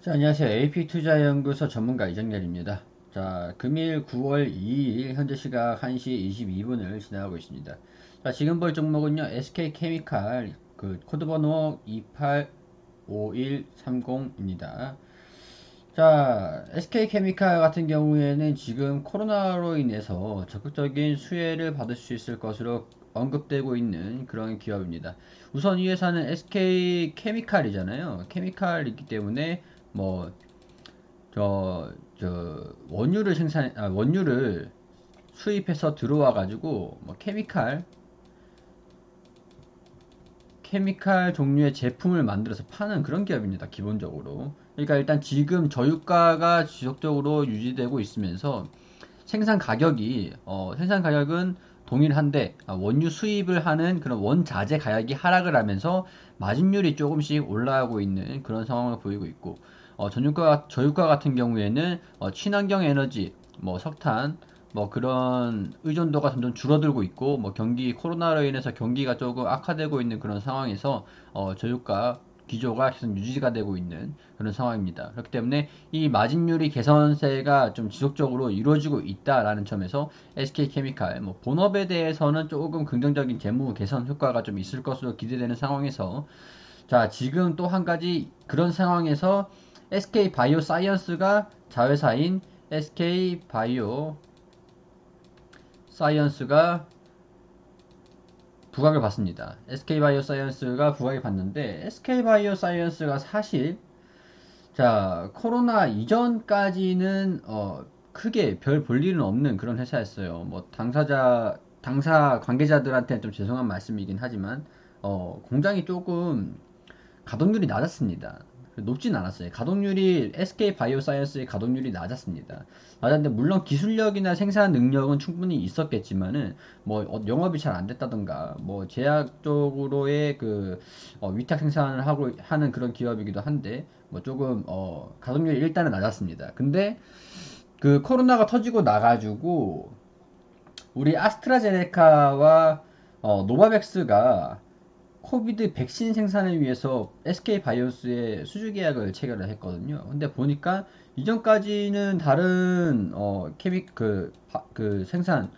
자, 안녕하세요. AP투자연구소 전문가 이정렬입니다. 자, 금일 9월 2일 현재 시각 1시 22분을 지나가고 있습니다. 자, 지금 볼 종목은요. SK케미칼 그 코드 번호 285130입니다. 자, SK케미칼 같은 경우에는 지금 코로나로 인해서 적극적인 수혜를 받을 수 있을 것으로 언급되고 있는 그런 기업입니다. 우선 이 회사는 SK케미칼이잖아요. 케미칼이기 때문에 뭐, 저, 저, 원유를 생산, 아, 원유를 수입해서 들어와 가지고, 뭐, 케미칼, 케미칼 종류의 제품을 만들어서 파는 그런 기업입니다. 기본적으로. 그러니까 일단 지금 저유가가 지속적으로 유지되고 있으면서 생산 가격이, 어, 생산 가격은 동일한데 아, 원유 수입을 하는 그런 원자재 가격이 하락을 하면서 마진율이 조금씩 올라가고 있는 그런 상황을 보이고 있고 어, 전유가, 저유가 같은 경우에는 어, 친환경 에너지, 뭐 석탄, 뭐 그런 의존도가 점점 줄어들고 있고 뭐 경기 코로나로 인해서 경기가 조금 악화되고 있는 그런 상황에서 어, 저유가 기조가 계속 유지가 되고 있는 그런 상황입니다. 그렇기 때문에 이 마진율이 개선세가 좀 지속적으로 이루어지고 있다라는 점에서 SK케미칼 뭐 본업에 대해서는 조금 긍정적인 재무 개선 효과가 좀 있을 것으로 기대되는 상황에서 자 지금 또 한 가지 그런 상황에서 SK 바이오 사이언스가 자회사인 SK 바이오 사이언스가 부각을 받습니다. SK 바이오 사이언스가 부각을 받는데 SK 바이오 사이언스가 사실 자 코로나 이전까지는 어, 크게 별 볼 일은 없는 그런 회사였어요. 뭐 당사자 당사 관계자들한테 좀 죄송한 말씀이긴 하지만 어, 공장이 조금 가동률이 낮았습니다. 높진 않았어요. 가동률이 SK 바이오사이언스의 가동률이 낮았습니다. 낮았는데 물론 기술력이나 생산 능력은 충분히 있었겠지만은 뭐 어, 영업이 잘 안 됐다던가 뭐 제약적으로의 그 어, 위탁 생산을 하고 하는 그런 기업이기도 한데 뭐 조금 어, 가동률이 일단은 낮았습니다. 근데 그 코로나가 터지고 나가지고 우리 아스트라제네카와 어, 노바백스가 코비드 백신 생산을 위해서 SK 바이오스의 수주 계약을 체결을 했거든요. 근데 보니까 이전까지는 다른 어 케미 그, 그 생산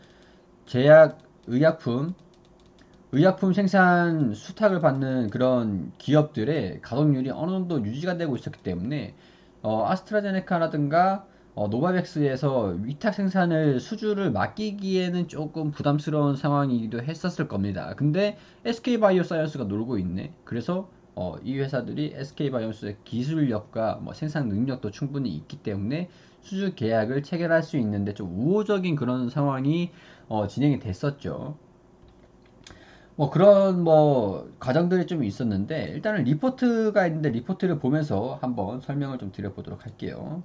제약 의약품 의약품 생산 수탁을 받는 그런 기업들의 가동률이 어느 정도 유지가 되고 있었기 때문에 어, 아스트라제네카라든가 어, 노바백스에서 위탁 생산을 수주를 맡기기에는 조금 부담스러운 상황이기도 했었을 겁니다. 근데 SK바이오사이언스가 놀고 있네. 그래서 어, 이 회사들이 SK바이오스의 기술력과 뭐 생산 능력도 충분히 있기 때문에 수주 계약을 체결할 수 있는데 좀 우호적인 그런 상황이 어, 진행이 됐었죠. 뭐 그런 뭐 과정들이 좀 있었는데 일단은 리포트가 있는데 리포트를 보면서 한번 설명을 좀 드려보도록 할게요.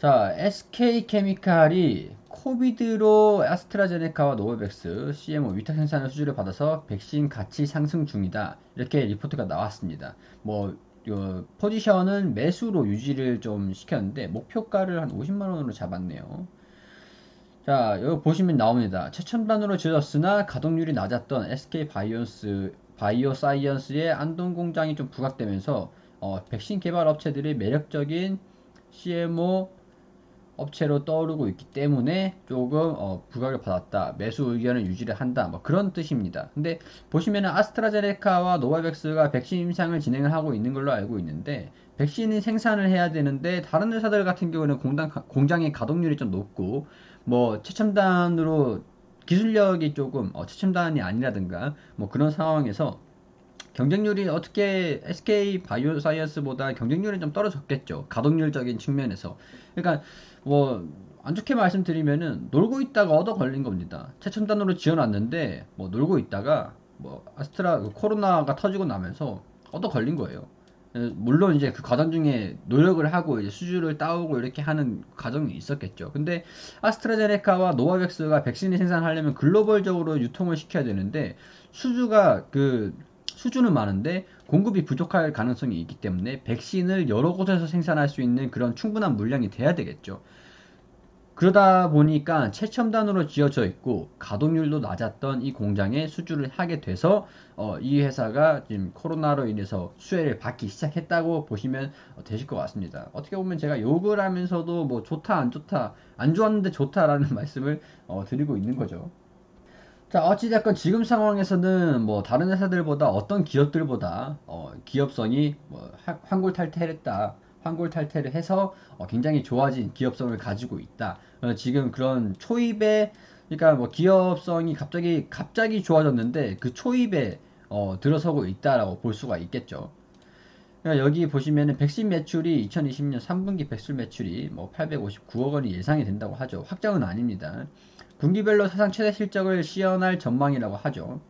자, SK케미칼이 코비드로 아스트라제네카와 노바백스 CMO 위탁 생산을 수주를 받아서 백신 가치 상승 중이다. 이렇게 리포트가 나왔습니다. 뭐 어, 포지션은 매수로 유지를 좀 시켰는데 목표가를 한 50만 원으로 잡았네요. 자, 여기 보시면 나옵니다. 최첨단으로 지어졌으나 가동률이 낮았던 SK 바이오스 바이오 사이언스의 안동 공장이 좀 부각되면서 어, 백신 개발 업체들이 매력적인 CMO 업체로 떠오르고 있기 때문에 조금 어, 부각을 받았다. 매수 의견을 유지를 한다. 뭐 그런 뜻입니다. 근데 보시면은 아스트라제네카와 노바백스가 백신 임상을 진행을 하고 있는 걸로 알고 있는데 백신이 생산을 해야 되는데 다른 회사들 같은 경우는 공장, 공장의 가동률이 좀 높고 뭐 최첨단으로 기술력이 조금 어, 최첨단이 아니라든가 뭐 그런 상황에서 경쟁률이 어떻게 SK 바이오사이언스보다 경쟁률이 좀 떨어졌겠죠. 가동률적인 측면에서. 그러니까 뭐 안 좋게 말씀드리면은 놀고 있다가 얻어 걸린 겁니다. 최첨단으로 지어놨는데 뭐 놀고 있다가 뭐 아스트라 그 코로나가 터지고 나면서 얻어 걸린 거예요. 물론 이제 그 과정 중에 노력을 하고 이제 수주를 따오고 이렇게 하는 과정이 있었겠죠. 근데 아스트라제네카와 노바백스가 백신을 생산하려면 글로벌적으로 유통을 시켜야 되는데 수주가 그 수주는 많은데 공급이 부족할 가능성이 있기 때문에 백신을 여러 곳에서 생산할 수 있는 그런 충분한 물량이 돼야 되겠죠. 그러다 보니까 최첨단으로 지어져 있고 가동률도 낮았던 이 공장에 수주를 하게 돼서 어, 이 회사가 지금 코로나로 인해서 수혜를 받기 시작했다고 보시면 어, 되실 것 같습니다. 어떻게 보면 제가 욕을 하면서도 뭐 좋다 안 좋다 안 좋았는데 좋다라는 말씀을 어, 드리고 있는 거죠. 자, 어찌됐건 지금 상황에서는 뭐 다른 회사들보다 어떤 기업들보다 어, 기업성이 뭐 하- 환골탈태했다. 환골탈태를 해서 어, 굉장히 좋아진 기업성을 가지고 있다. 어, 지금 그런 초입에 그러니까 뭐 기업성이 갑자기 갑자기 좋아졌는데 그 초입에 어, 들어서고 있다라고 볼 수가 있겠죠. 그러니까 여기 보시면은 백신 매출이 2020년 3분기 백신 매출이 뭐 859억 원이 예상이 된다고 하죠. 확정은 아닙니다. 분기별로 사상 최대 실적을 시연할 전망이라고 하죠.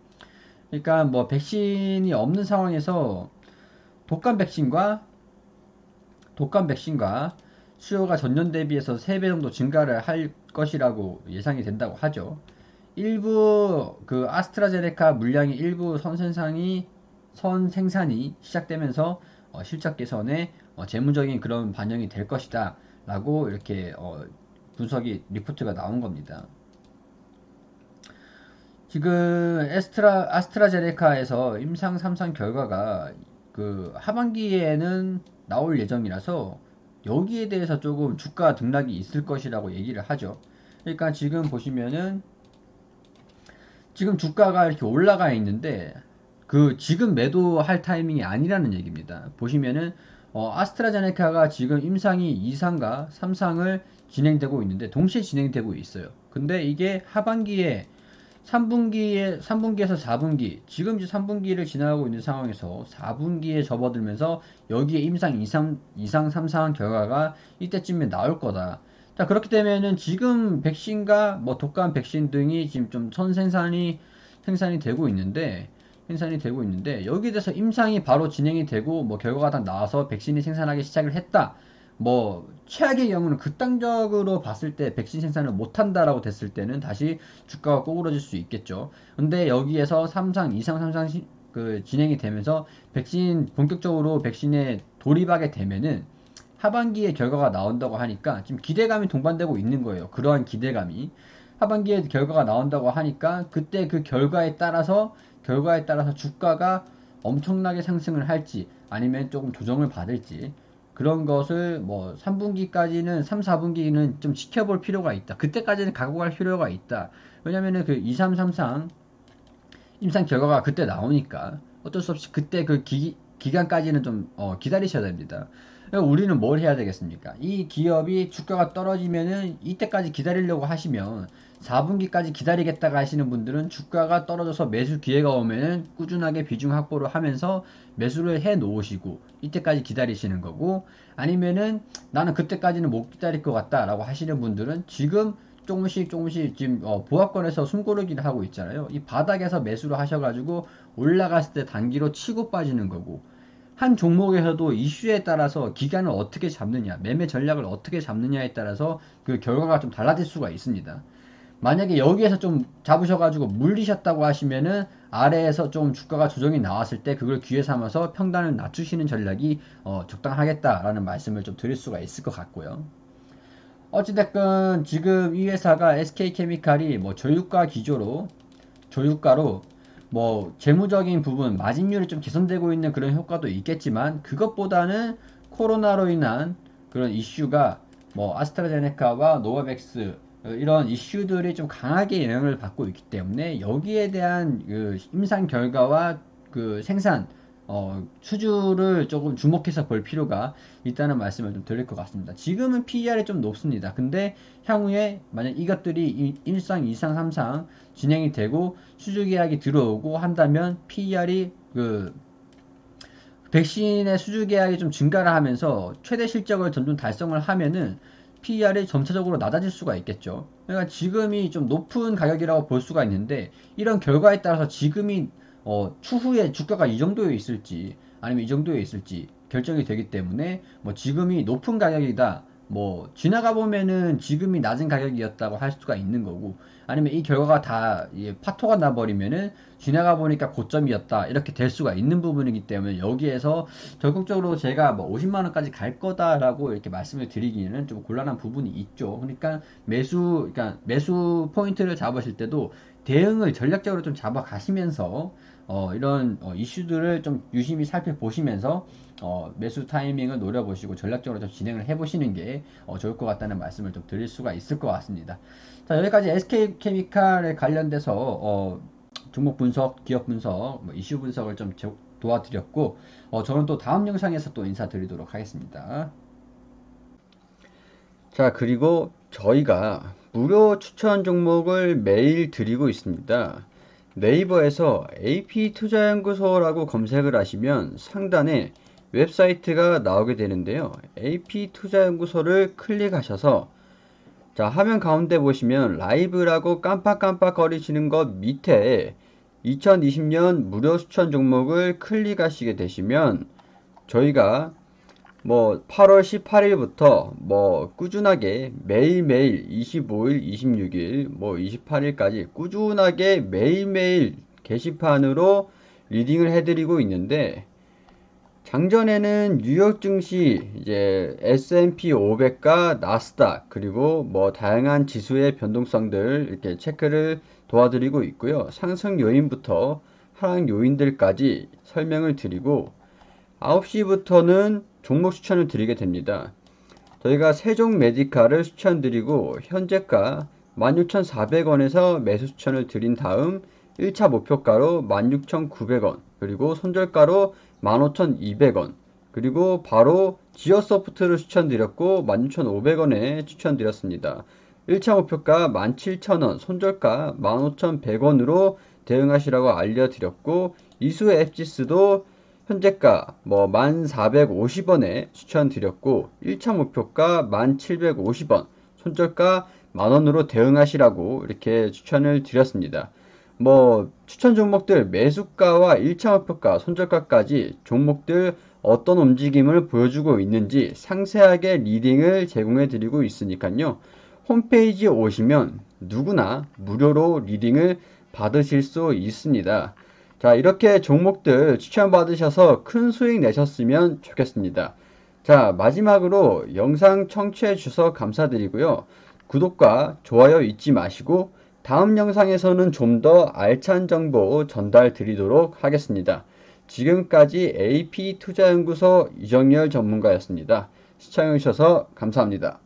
그러니까 뭐 백신이 없는 상황에서 독감 백신과 독감 백신과 수요가 전년 대비해서 3배 정도 증가를 할 것이라고 예상이 된다고 하죠. 일부 그 아스트라제네카 물량이 일부 선생산이 선 생산이 시작되면서 어, 실적 개선에 어, 재무적인 그런 반영이 될 것이다 라고 이렇게 어, 분석이 리포트가 나온 겁니다. 지금 에스트라 아스트라제네카에서 임상 3상 결과가 그 하반기에는 나올 예정이라서 여기에 대해서 조금 주가 등락이 있을 것이라고 얘기를 하죠. 그러니까 지금 보시면은 지금 주가가 이렇게 올라가 있는데 그 지금 매도할 타이밍이 아니라는 얘기입니다. 보시면은 어, 아스트라제네카가 지금 임상이 2상과 3상을 진행되고 있는데 동시에 진행되고 있어요. 근데 이게 하반기에 3분기에 3분기에서 4분기 지금 이제 3분기를 지나가고 있는 상황에서 4분기에 접어들면서 여기에 임상 2상, 2상 3상 결과가 이때쯤에 나올 거다. 자 그렇기 때문에는 지금 백신과 뭐 독감 백신 등이 지금 좀 선생산이 생산이 되고 있는데 생산이 되고 있는데 여기에 대해서 임상이 바로 진행이 되고 뭐 결과가 다 나와서 백신이 생산하기 시작을 했다. 뭐 최악의 경우는 극단적으로 봤을 때 백신 생산을 못한다라고 됐을 때는 다시 주가가 꼬꾸러질 수 있겠죠. 근데 여기에서 3상, 2상, 3상 그 진행이 되면서 백신 본격적으로 백신에 돌입하게 되면은 하반기에 결과가 나온다고 하니까 지금 기대감이 동반되고 있는 거예요. 그러한 기대감이 하반기에 결과가 나온다고 하니까 그때 그 결과에 따라서 결과에 따라서 주가가 엄청나게 상승을 할지 아니면 조금 조정을 받을지 그런 것을 뭐 3분기까지는 3, 4분기는 좀 지켜볼 필요가 있다. 그때까지는 각오할 필요가 있다. 왜냐면은 그 2, 3, 3, 3 임상 결과가 그때 나오니까 어쩔 수 없이 그때 그 기, 기간까지는 좀 어, 기다리셔야 됩니다. 우리는 뭘 해야 되겠습니까? 이 기업이 주가가 떨어지면은 이때까지 기다리려고 하시면 4분기까지 기다리겠다가 하시는 분들은 주가가 떨어져서 매수 기회가 오면은 꾸준하게 비중 확보를 하면서 매수를 해 놓으시고 이때까지 기다리시는 거고 아니면은 나는 그때까지는 못 기다릴 것 같다 라고 하시는 분들은 지금 조금씩 조금씩 지금 어, 보합권에서 숨고르기를 하고 있잖아요. 이 바닥에서 매수를 하셔가지고 올라갔을 때 단기로 치고 빠지는 거고 한 종목에서도 이슈에 따라서 기간을 어떻게 잡느냐, 매매 전략을 어떻게 잡느냐에 따라서 그 결과가 좀 달라질 수가 있습니다. 만약에 여기에서 좀 잡으셔가지고 물리셨다고 하시면은 아래에서 좀 주가가 조정이 나왔을 때 그걸 기회 삼아서 평단을 낮추시는 전략이 어, 적당하겠다라는 말씀을 좀 드릴 수가 있을 것 같고요. 어찌됐건 지금 이 회사가 SK케미칼이 뭐 저유가 기조로 저유가로 뭐 재무적인 부분 마진율이 좀 개선되고 있는 그런 효과도 있겠지만 그것보다는 코로나로 인한 그런 이슈가 뭐 아스트라제네카와 노바백스 이런 이슈들이 좀 강하게 영향을 받고 있기 때문에 여기에 대한 그 임상 결과와 그 생산 어, 수주를 조금 주목해서 볼 필요가 있다는 말씀을 좀 드릴 것 같습니다. 지금은 PER이 좀 높습니다. 근데 향후에 만약 이것들이 1상, 2상, 3상 진행이 되고 수주 계약이 들어오고 한다면 PER이 그 백신의 수주 계약이 좀 증가를 하면서 최대 실적을 점점 달성을 하면은 PER이 점차적으로 낮아질 수가 있겠죠. 그러니까 지금이 좀 높은 가격이라고 볼 수가 있는데 이런 결과에 따라서 지금이 어, 추후에 주가가 이 정도에 있을지 아니면 이 정도에 있을지 결정이 되기 때문에 뭐 지금이 높은 가격이다 뭐 지나가 보면은 지금이 낮은 가격이었다고 할 수가 있는 거고 아니면 이 결과가 다 파토가 나 버리면은 지나가 보니까 고점이었다 이렇게 될 수가 있는 부분이기 때문에 여기에서 적극적으로 제가 뭐 50만 원까지 갈 거다라고 이렇게 말씀을 드리기는 좀 곤란한 부분이 있죠. 그러니까 매수 그러니까 매수 포인트를 잡으실 때도 대응을 전략적으로 좀 잡아 가시면서 어, 이런 어, 이슈들을 좀 유심히 살펴보시면서 어, 매수 타이밍을 노려보시고 전략적으로 좀 진행을 해보시는 게 어, 좋을 것 같다는 말씀을 좀 드릴 수가 있을 것 같습니다. 자 여기까지 SK 케미칼에 관련돼서 어, 종목 분석, 기업 분석, 뭐 이슈 분석을 좀 제- 도와드렸고 어, 저는 또 다음 영상에서 또 인사드리도록 하겠습니다. 자 그리고 저희가 무료 추천 종목을 매일 드리고 있습니다. 네이버에서 AP투자연구소라고 검색을 하시면 상단에 웹사이트가 나오게 되는데요. AP투자연구소를 클릭하셔서 자 화면 가운데 보시면 라이브라고 깜빡깜빡 거리시는 것 밑에 2020년 무료 추천 종목을 클릭하시게 되시면 저희가 뭐 8월 18일부터 뭐 꾸준하게 매일매일 25일, 26일, 뭐 28일까지 꾸준하게 매일매일 게시판으로 리딩을 해드리고 있는데 장전에는 뉴욕 증시 이제 S&P 500과 나스닥 그리고 뭐 다양한 지수의 변동성들 이렇게 체크를 도와드리고 있고요. 상승 요인부터 하락 요인들까지 설명을 드리고 9시부터는 종목 추천을 드리게 됩니다. 저희가 세종 메디카를 추천드리고 현재가 16,400원에서 매수 추천을 드린 다음 1차 목표가로 16,900원 그리고 손절가로 15,200원 그리고 바로 지어소프트를 추천드렸고 16,500원에 추천드렸습니다. 1차 목표가 17,000원, 손절가 15,100원으로 대응하시라고 알려드렸고 이수 앱지스도 현재가 뭐 1,450원에 추천드렸고 1차 목표가 1,750원, 손절가 만원으로 대응하시라고 이렇게 추천을 드렸습니다. 뭐 추천 종목들 매수가와 1차 목표가, 손절가까지 종목들 어떤 움직임을 보여주고 있는지 상세하게 리딩을 제공해 드리고 있으니까요. 홈페이지에 오시면 누구나 무료로 리딩을 받으실 수 있습니다. 자, 이렇게 종목들 추천받으셔서 큰 수익 내셨으면 좋겠습니다. 자, 마지막으로 영상 청취해 주셔서 감사드리고요. 구독과 좋아요 잊지 마시고 다음 영상에서는 좀 더 알찬 정보 전달 드리도록 하겠습니다. 지금까지 AP 투자연구소 이정열 전문가였습니다. 시청해 주셔서 감사합니다.